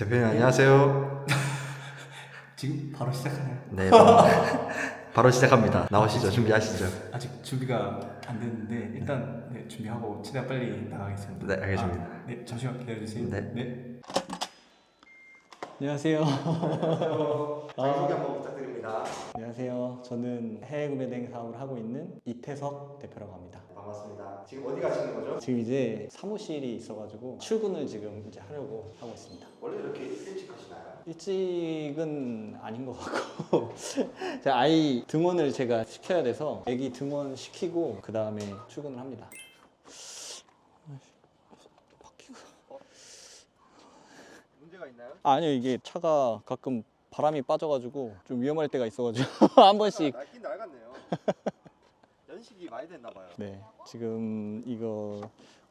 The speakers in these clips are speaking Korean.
대표님 안녕하세요. 지금 바로 시작하나요? 네, 바로, 바로 시작합니다. 나오시죠. 준비하시죠. 아직 준비가 안 됐는데 일단 네, 준비하고 최대한 빨리 나가겠습니다. 네, 알겠습니다. 아, 네, 잠시만 기다려 주세요. 네. 안녕하세요. 자기소개 한번 부탁드립니다. 안녕하세요. 저는 해외 구매 대행 사업을 하고 있는 이태석 대표라고 합니다. 반갑습니다. 지금 어디 가시는 거죠? 지금 이제 사무실이 있어가지고 출근을 지금 이제 하려고 하고 있습니다. 원래 이렇게 일찍 하시나요? 일찍은 아닌 것 같고 제가 아이 등원을 제가 시켜야 돼서 아기 등원 시키고 그 다음에 출근을 합니다. 문제가 있나요? 아니요 이게 차가 가끔 바람이 빠져가지고 좀 위험할 때가 있어가지고 한 번씩 낡긴 낡았네요. 연식이 많이 됐나 봐요. 네 지금 이거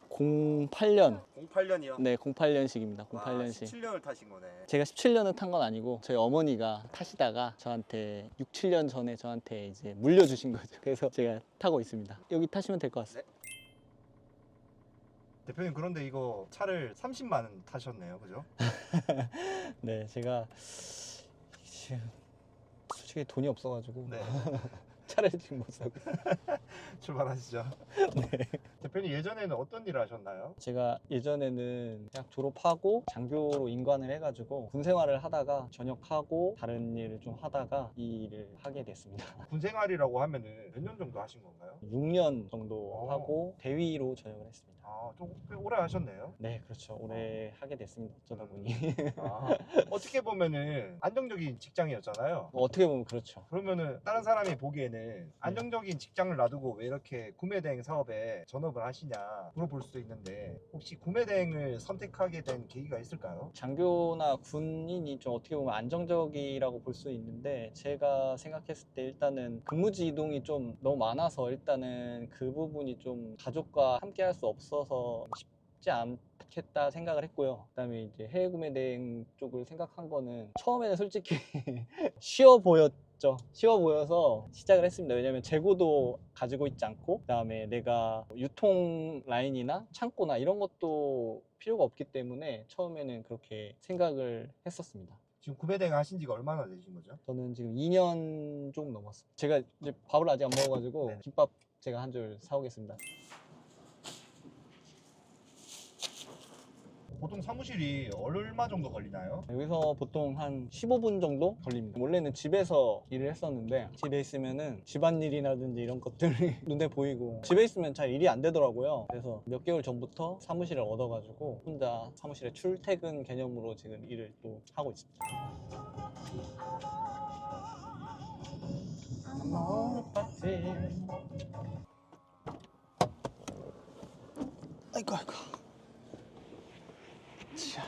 08년 08년이요. 네 08년식입니다 08년식 17년을 타신 거네. 제가 17년은 탄건 아니고 저희 어머니가 타시다가 저한테 6, 7년 전에 저한테 이제 물려주신 거죠. 그래서 제가 타고 있습니다. 여기 타시면 될 것 같습니다. 대표님 그런데 이거 차를 30만 원 타셨네요, 그죠? 네, 제가 솔직히 돈이 없어가지고 네. 차를 지금 못 사고. 출발하시죠. 대표님 예전에는 어떤 일을 하셨나요? 제가 예전에는 대학 졸업하고 장교로 인관을 해가지고 군 생활을 하다가 전역하고 다른 일을 좀 하다가 이 일을 하게 됐습니다. 군 생활이라고 하면은 몇 년 정도 하신 건가요? 6년 정도 오. 하고 대위로 전역을 했습니다. 아, 좀꽤 오래 하셨네요. 네, 그렇죠. 오래 하게 됐습니다. 어쩌다 보니. 아, 어떻게 보면은 안정적인 직장이었잖아요. 뭐 어떻게 보면 그렇죠. 그러면은 다른 사람이 보기에는 안정적인 직장을 놔두고 왜 이렇게 구매대행 사업에 전업을 하시냐 물어볼 수도 있는데 혹시 구매대행을 선택하게 된 계기가 있을까요? 장교나 군인이 좀 어떻게 보면 안정적이라고 볼 수 있는데 제가 생각했을 때 일단은 근무지 이동이 좀 너무 많아서 일단은 그 부분이 좀 가족과 함께 할 수 없어서 쉽지 않겠다 생각을 했고요. 그다음에 이제 해외 구매 대행 쪽을 생각한 거는 처음에는 솔직히 쉬워 보였 죠. 쉬워 보여서 시작을 했습니다. 왜냐면 재고도 가지고 있지 않고 그 다음에 내가 유통 라인이나 창고나 이런 것도 필요가 없기 때문에 처음에는 그렇게 생각을 했었습니다. 지금 구매대행 하신 지가 얼마나 되신 거죠? 저는 지금 2년 좀 넘었어요. 제가 이제 밥을 아직 안 먹어가지고 네. 김밥 제가 한 줄 사오겠습니다. 보통 사무실이 얼마 정도 걸리나요? 여기서 보통 한 15분 정도 걸립니다. 원래는 집에서 일을 했었는데 집에 있으면은 집안일이라든지 이런 것들이 눈에 보이고 집에 있으면 잘 일이 안 되더라고요. 그래서 몇 개월 전부터 사무실을 얻어가지고 혼자 사무실에 출퇴근 개념으로 지금 일을 또 하고 있습니다. 아이고 아이고. 자.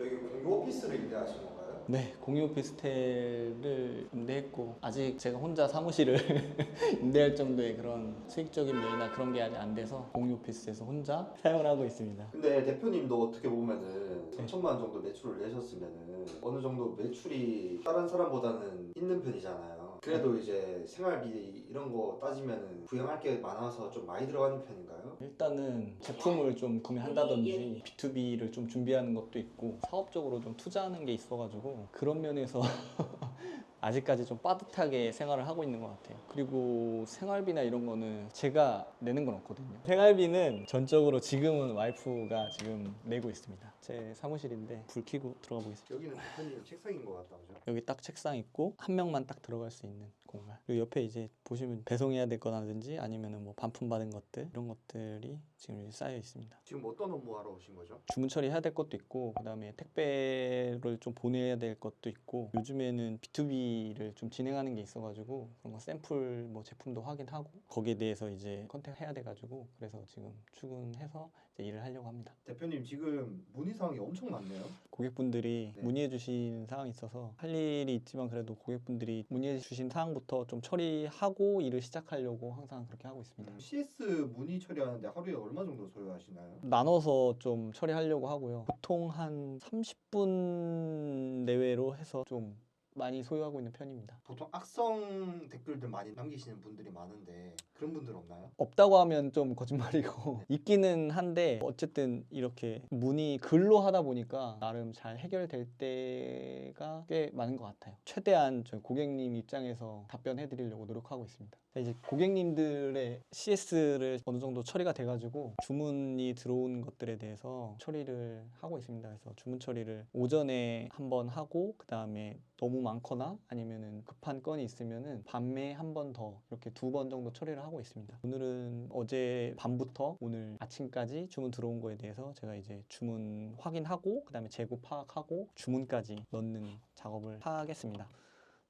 여기 공유 오피스를 임대하신 건가요? 네, 공유 오피스텔을 임대했고 아직 제가 혼자 사무실을 임대할 정도의 그런 수익적인 면이나 그런 게 아직 안 돼서 공유 오피스에서 혼자 사용을 하고 있습니다. 근데 대표님도 어떻게 보면은 네. 3천만 원 정도 매출을 내셨으면은 어느 정도 매출이 다른 사람보다는 있는 편이잖아요. 그래도 네. 이제 생활비 이런 거 따지면은 부양할 게 많아서 좀 많이 들어가는 편인가요? 일단은 제품을 좀 구매한다든지 B2B를 좀 준비하는 것도 있고 사업적으로 좀 투자하는 게 있어가지고 그런 면에서 아직까지 좀 빠듯하게 생활을 하고 있는 것 같아요. 그리고 생활비나 이런 거는 제가 내는 건 없거든요. 생활비는 전적으로 지금은 와이프가 지금 내고 있습니다. 제 사무실인데 불 켜고 들어가 보겠습니다. 여기는 대표님 책상인 것 같다 그죠? 여기 딱 책상 있고 한 명만 딱 들어갈 수 있는 공간. 그리고 옆에 이제 보시면 배송해야 될 거라든지 아니면은 뭐 반품 받은 것들 이런 것들이 지금 여기 쌓여 있습니다. 지금 어떤 업무 하러 오신 거죠? 주문 처리해야 될 것도 있고 그다음에 택배를 좀 보내야 될 것도 있고 요즘에는 B2B를 좀 진행하는 게 있어가지고 그런 거 샘플 뭐 제품도 확인하고 거기에 대해서 이제 컨택해야 돼가지고 그래서 지금 출근해서 일을 하려고 합니다. 대표님 지금 문의 사항이 엄청 많네요. 고객분들이 네. 문의해 주신 사항이 있어서 할 일이 있지만 그래도 고객분들이 문의해 주신 사항부터 좀 처리하고 일을 시작하려고 항상 그렇게 하고 있습니다. CS 문의 처리하는데 하루에 얼마 정도 소요하시나요? 나눠서 좀 처리하려고 하고요. 보통 한 30분 내외로 해서 좀 많이 소유하고 있는 편입니다. 보통 악성 댓글들 많이 남기시는 분들이 많은데 그런 분들 없나요? 없다고 하면 좀 거짓말이고 있기는 한데 어쨌든 이렇게 문의 글로 하다 보니까 나름 잘 해결될 때가 꽤 많은 것 같아요. 최대한 저희 고객님 입장에서 답변해 드리려고 노력하고 있습니다. 이제 고객님들의 CS를 어느 정도 처리가 돼가지고 주문이 들어온 것들에 대해서 처리를 하고 있습니다. 그래서 주문 처리를 오전에 한번 하고 그 다음에 너무 많거나 아니면은 급한 건이 있으면은 밤에 한 번 더 이렇게 두 번 정도 처리를 하고 있습니다. 오늘은 어제 밤부터 오늘 아침까지 주문 들어온 거에 대해서 제가 이제 주문 확인하고 그다음에 재고 파악하고 주문까지 넣는 작업을 하겠습니다.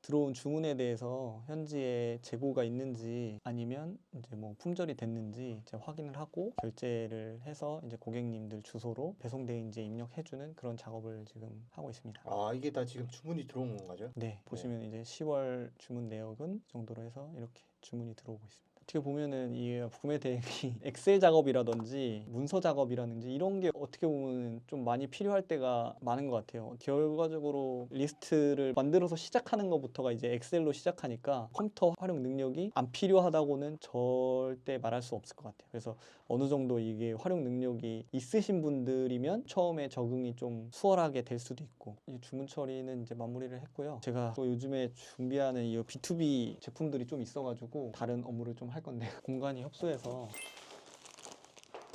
들어온 주문에 대해서 현지에 재고가 있는지 아니면 이제 뭐 품절이 됐는지 이제 확인을 하고 결제를 해서 이제 고객님들 주소로 배송대행지에 입력해주는 그런 작업을 지금 하고 있습니다. 아 이게 다 지금 주문이 들어온 건가요? 네, 보시면 이제 10월 주문 내역은 이 정도로 해서 이렇게 주문이 들어오고 있습니다. 어떻게 보면은 이 구매 대행이 엑셀 작업이라든지 문서 작업이라든지 이런 게 어떻게 보면 좀 많이 필요할 때가 많은 것 같아요. 결과적으로 리스트를 만들어서 시작하는 것부터가 이제 엑셀로 시작하니까 컴퓨터 활용 능력이 안 필요하다고는 절대 말할 수 없을 것 같아요. 그래서 어느 정도 이게 활용 능력이 있으신 분들이면 처음에 적응이 좀 수월하게 될 수도 있고 이 주문 처리는 이제 마무리를 했고요. 제가 또 요즘에 준비하는 이 B2B 제품들이 좀 있어가지고 다른 업무를 좀할 건데 공간이 협소해서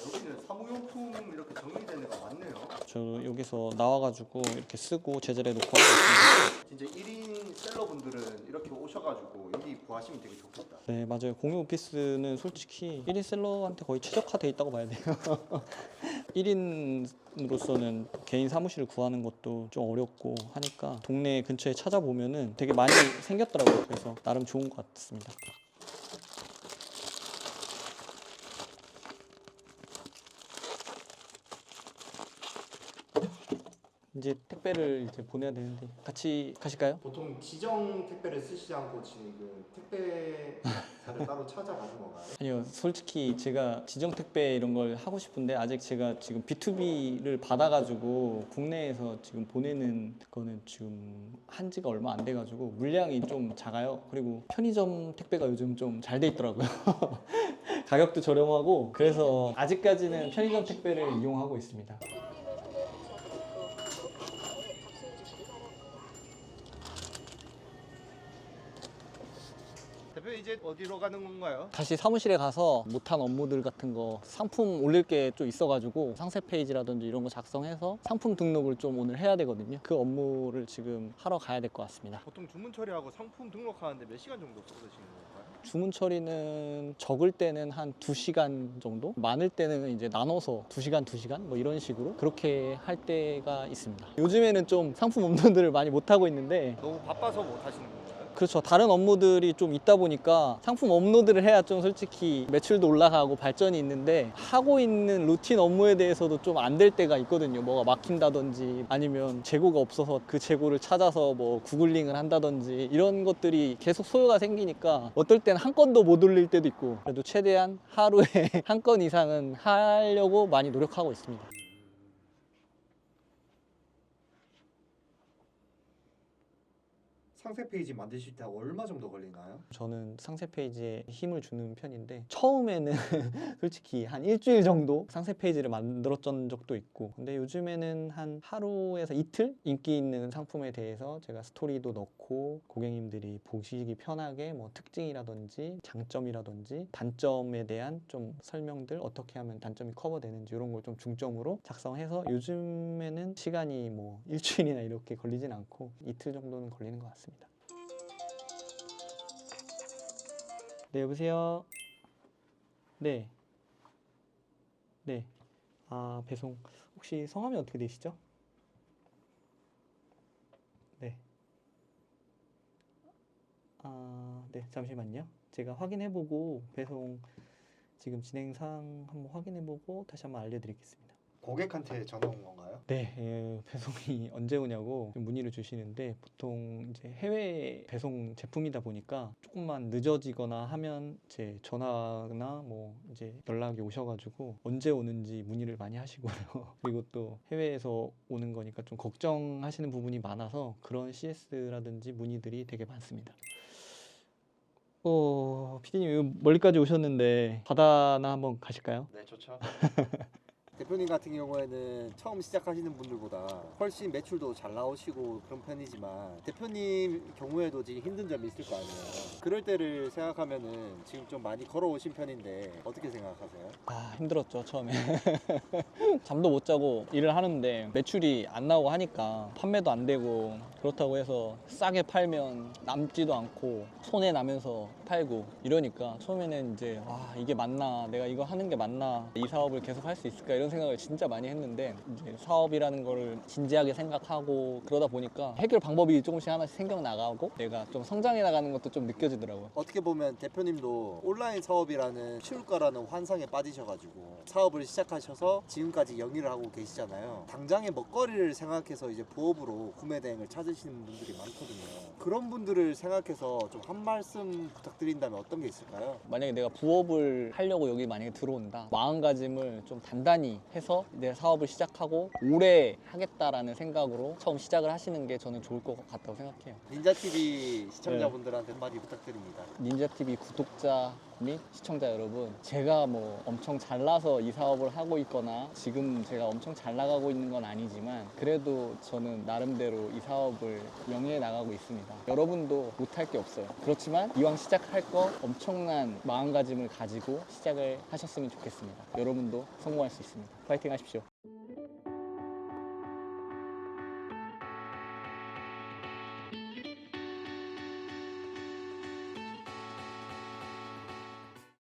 여기는 사무용품 이렇게 정리된 데가 많네요. 저 여기서 나와가지고 이렇게 쓰고 제자리에 놓고 하고 있습니다. 진짜 1인 셀러분들은 이렇게 오셔가지고 여기 구하시면 되게 좋겠다. 네 맞아요. 공유 오피스는 솔직히 1인 셀러한테 거의 최적화돼 있다고 봐야 돼요. 1인으로서는 개인 사무실을 구하는 것도 좀 어렵고 하니까 동네 근처에 찾아보면은 되게 많이 생겼더라고요. 그래서 나름 좋은 것 같습니다. 이제 택배를 이제 보내야 되는데 같이 가실까요? 보통 지정 택배를 쓰시지 않고 지금 택배사를 따로 찾아가는 건가요? 아니요, 솔직히 제가 지정 택배 이런 걸 하고 싶은데 아직 제가 지금 B2B를 받아가지고 국내에서 지금 보내는 거는 지금 한 지가 얼마 안 돼가지고 물량이 좀 작아요. 그리고 편의점 택배가 요즘 좀 잘 돼 있더라고요. 가격도 저렴하고 그래서 아직까지는 편의점 택배를 이용하고 있습니다. 대표 이제 어디로 가는 건가요? 다시 사무실에 가서 못한 업무들 같은 거 상품 올릴 게 좀 있어가지고 상세 페이지라든지 이런 거 작성해서 상품 등록을 좀 오늘 해야 되거든요. 그 업무를 지금 하러 가야 될 것 같습니다. 보통 주문 처리하고 상품 등록하는데 몇 시간 정도 쏟으시는 건가요? 주문 처리는 적을 때는 한 2시간 정도? 많을 때는 이제 나눠서 2시간, 2시간? 뭐 이런 식으로 그렇게 할 때가 있습니다. 요즘에는 좀 상품 업무들을 많이 못하고 있는데 너무 바빠서 못 하시는 건가요? 그렇죠. 다른 업무들이 좀 있다 보니까 상품 업로드를 해야 좀 솔직히 매출도 올라가고 발전이 있는데 하고 있는 루틴 업무에 대해서도 좀 안 될 때가 있거든요. 뭐가 막힌다든지 아니면 재고가 없어서 그 재고를 찾아서 뭐 구글링을 한다든지 이런 것들이 계속 소요가 생기니까 어떨 땐 한 건도 못 올릴 때도 있고 그래도 최대한 하루에 한 건 이상은 하려고 많이 노력하고 있습니다. 상세 페이지 만드실 때 얼마 정도 걸리나요? 저는 상세 페이지에 힘을 주는 편인데 처음에는 솔직히 한 일주일 정도 상세 페이지를 만들었던 적도 있고 근데 요즘에는 한 하루에서 이틀 인기 있는 상품에 대해서 제가 스토리도 넣고 고객님들이 보시기 편하게 뭐 특징이라든지 장점이라든지 단점에 대한 좀 설명들 어떻게 하면 단점이 커버되는지 이런 걸 좀 중점으로 작성해서 요즘에는 시간이 뭐 일주일이나 이렇게 걸리진 않고 이틀 정도는 걸리는 것 같습니다. 네, 여보세요? 네. 네. 아, 배송. 혹시 성함이 어떻게 되시죠? 네. 아, 네. 잠시만요. 제가 확인해보고 배송 지금 진행 사항 한번 확인해보고 다시 한번 알려드리겠습니다. 고객한테 전화 온 건가요? 네, 예, 배송이 언제 오냐고 문의를 주시는데 보통 이제 해외 배송 제품이다 보니까 조금만 늦어지거나 하면 제 전화나 뭐 이제 연락이 오셔가지고 언제 오는지 문의를 많이 하시고요. 그리고 또 해외에서 오는 거니까 좀 걱정하시는 부분이 많아서 그런 CS라든지 문의들이 되게 많습니다. 어, 피디님 멀리까지 오셨는데 바다나 한번 가실까요? 네 좋죠. 대표님 같은 경우에는 처음 시작하시는 분들보다 훨씬 매출도 잘 나오시고 그런 편이지만 대표님 경우에도 지금 힘든 점이 있을 거 아니에요. 그럴 때를 생각하면은 지금 좀 많이 걸어오신 편인데 어떻게 생각하세요? 아 힘들었죠 처음에 잠도 못 자고 일을 하는데 매출이 안 나오고 하니까 판매도 안 되고 그렇다고 해서 싸게 팔면 남지도 않고 손해 나면서 팔고 이러니까 처음에는 이제 와 이게 맞나 내가 이거 하는 게 맞나 이 사업을 계속 할 수 있을까 이런 생각을 진짜 많이 했는데 이제 사업이라는 거를 진지하게 생각하고 그러다 보니까 해결 방법이 조금씩 하나씩 생겨나가고 내가 좀 성장해 나가는 것도 좀 느껴지더라고요 어떻게 보면 대표님도 온라인 사업이라는 쉬울 거라는 환상에 빠지셔가지고 사업을 시작하셔서 지금까지 영위를 하고 계시잖아요. 당장의 먹거리를 생각해서 이제 부업으로 구매 대행을 찾으시는 분들이 많거든요. 그런 분들을 생각해서 좀 한 말씀 부탁드린다면 어떤 게 있을까요? 만약에 내가 부업을 하려고 여기 만약에 들어온다 마음가짐을 좀 단단 히 해서 내 사업을 시작하고 오래 하겠다라는 생각으로 처음 시작을 하시는 게 저는 좋을 것 같다고 생각해요 닌자TV 시청자분들한테 한마디 부탁드립니다. 닌자TV 구독자 및 시청자 여러분 제가 뭐 엄청 잘나서 이 사업을 하고 있거나 지금 제가 엄청 잘 나가고 있는 건 아니지만 그래도 저는 나름대로 이 사업을 영위해 나가고 있습니다. 여러분도 못할 게 없어요. 그렇지만 이왕 시작할 거 엄청난 마음가짐을 가지고 시작을 하셨으면 좋겠습니다. 여러분도 성공할 수 있습니다. 파이팅 하십시오